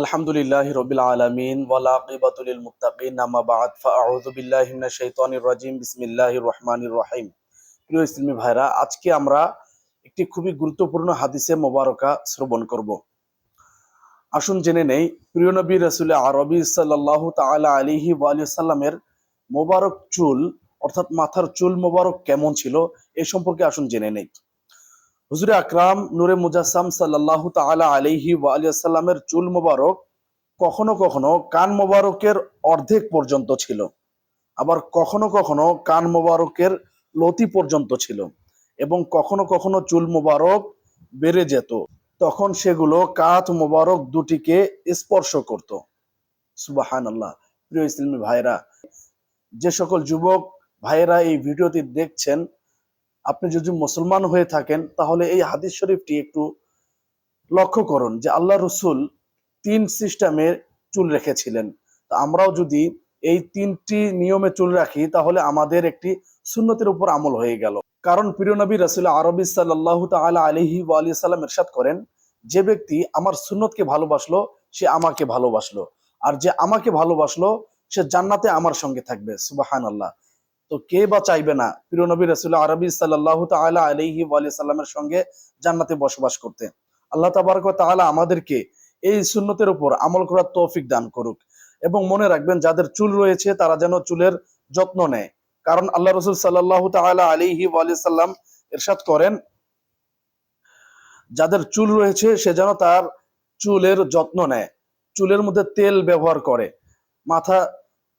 আলহামদুলিল্লাহ রবিল আলমিন, ওয়ালা আকিবাতুল মুত্তাকিন নামা বাদ, ফাআউযু বিল্লাহি মিনাশ শাইতানির রাজিম, বিসমিল্লাহির রহমানির রহিম। প্রিয় ইসলামী ভাইরা, আজকে আমরা একটি খুবই গুরুত্বপূর্ণ হাদিসে মোবারকা শ্রবণ করব। আসুন জেনে নেই, প্রিয় নবী রসুল আরবি সাল্লাল্লাহু তাআলা আলিহি ওয়ালি সাল্লামের মোবারক চুল, অর্থাৎ মাথার চুল মোবারক কেমন ছিল, এ সম্পর্কে আসুন জেনে নেই। হুজুরে আকরাম নূরে মুজাসাম আলাইহি ওয়া আলিহি সাল্লামের চুল মোবারক কখনো কখনো কান মোবারকের অর্ধেক পর্যন্ত ছিল। আবার কখনো কখনো কান মোবারকের লতি পর্যন্ত ছিল এবং কখনো কখনো চুল মোবারক বেড়ে যেত। তখন সেগুলো কাত মোবারক দুটিকে স্পর্শ করত। সুবাহান আল্লাহ প্রিয় ইসলামী ভাইরা যে সকল যুবক ভাইয়েরা এই ভিডিওটি দেখছেন আপনি যদি মুসলমান হয়ে থাকেন, তাহলে এই হাদিস শরীফটি একটু লক্ষ্য করুন যে আল্লাহ রসুল তিন সিস্টেমে চুল রেখেছিলেন। তো আমরাও যদি এই তিনটি নিয়মে চুল রাখি, তাহলে আমাদের একটি সুন্নতের উপর আমল হয়ে গেল। কারণ প্রিয় নবী রসুল আরবি সাল্লাহ তালা আলহি আলী সাল্লাম এরশাদ করেন, যে ব্যক্তি আমার সুন্নতকে ভালোবাসলো, সে আমাকে ভালোবাসলো। আর যে আমাকে ভালোবাসলো, সে জান্নাতে আমার সঙ্গে থাকবে সুবাহান আল্লাহ তো কে বা চাইবে না? প্রিয় নবী রসুল আরবি সাল্লাহ তালা আলহি আলি সাল্লামের সঙ্গে জান্নাতে বসবাস করতে। আল্লাহ তাবারক তাআলা আমাদেরকে এই সুন্নতের উপর আমল করার তৌফিক দান করুক এবং মনে রাখবেন, যাদের চুল রয়েছে তারা যেন চুলের যত্ন নেয়। কারণ আল্লাহ রসুল সাল্লাহ তাআলা আলিহি আলি সাল্লাম এরশাদ করেন, যাদের চুল রয়েছে সে যেন তার চুলের যত্ন নেয়, চুলের মধ্যে তেল ব্যবহার করে। মাথা,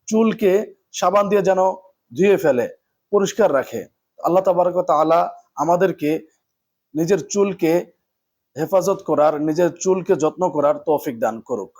চুলকে সাবান দিয়ে যেন ধুয়ে ফেলে, পরিষ্কার রাখে। আল্লাহ তাবারক তালা আমাদেরকে নিজের চুলকে হেফাজত করার, নিজের চুলকে যত্ন করার তৌফিক দান করুক।